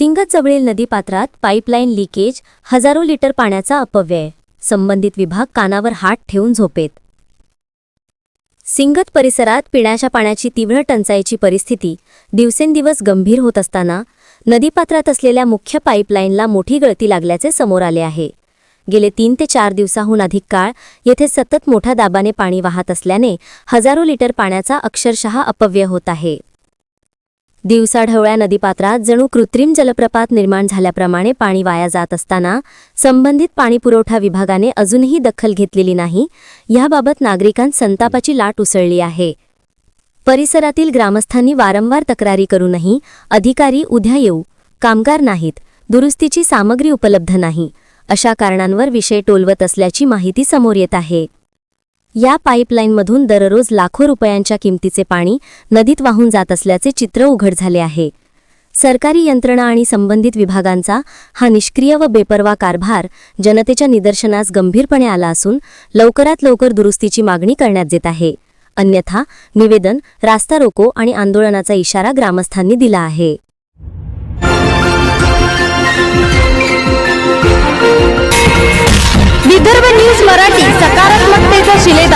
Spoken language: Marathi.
सिंगचवळील नदीपात्रात पाईपलाईन लिकेज हजारो लिटर पाण्याचा अपव्यय संबंधित विभाग कानावर हात ठेवून झोपेत. सिंगत परिसरात पिण्याच्या पाण्याची तीव्र टंचाईची परिस्थिती दिवसेंदिवस गंभीर होत असताना नदीपात्रात असलेल्या मुख्य पाईपलाईनला मोठी गळती लागल्याचे समोर आले आहे. गेले तीन ते चार दिवसाहून अधिक काळ येथे सतत मोठ्या दाबाने पाणी वाहत असल्याने हजारो लिटर पाण्याचा अक्षरशः अपव्यय होत आहे. दिवसाढवळ्या नदीपात्रात जणू कृत्रिम जलप्रपात निर्माण झाल्याप्रमाणे पाणी वाया जात असताना संबंधित पाणीपुरवठा विभागाने अजूनही दखल घेतलेली नाही. याबाबत नागरिकांत संतापाची लाट उसळली आहे. परिसरातील ग्रामस्थांनी वारंवार तक्रारी करूनही अधिकारी उद्या येऊ. कामगार नाहीत. दुरुस्तीची सामग्री उपलब्ध नाही. अशा कारणांवर विषय टोलवत असल्याची माहिती समोर येत आहे. या पाईपलाईनमधून दररोज लाखो रुपयांच्या किमतीचे पाणी नदीत वाहून जात असल्याचे चित्र उघड झाले आहे. सरकारी यंत्रणा आणि संबंधित विभागांचा हा निष्क्रिय व बेपर्वा कारभार जनतेच्या निदर्शनास गंभीरपणे आला असून लवकरात लवकर दुरुस्तीची मागणी करण्यात येत आहे. अन्यथा निवेदन रास्ता रोको आणि आंदोलनाचा इशारा ग्रामस्थांनी दिला आहे. विदर्भ न्यूज मराठी सकारात्मक शिलेदार.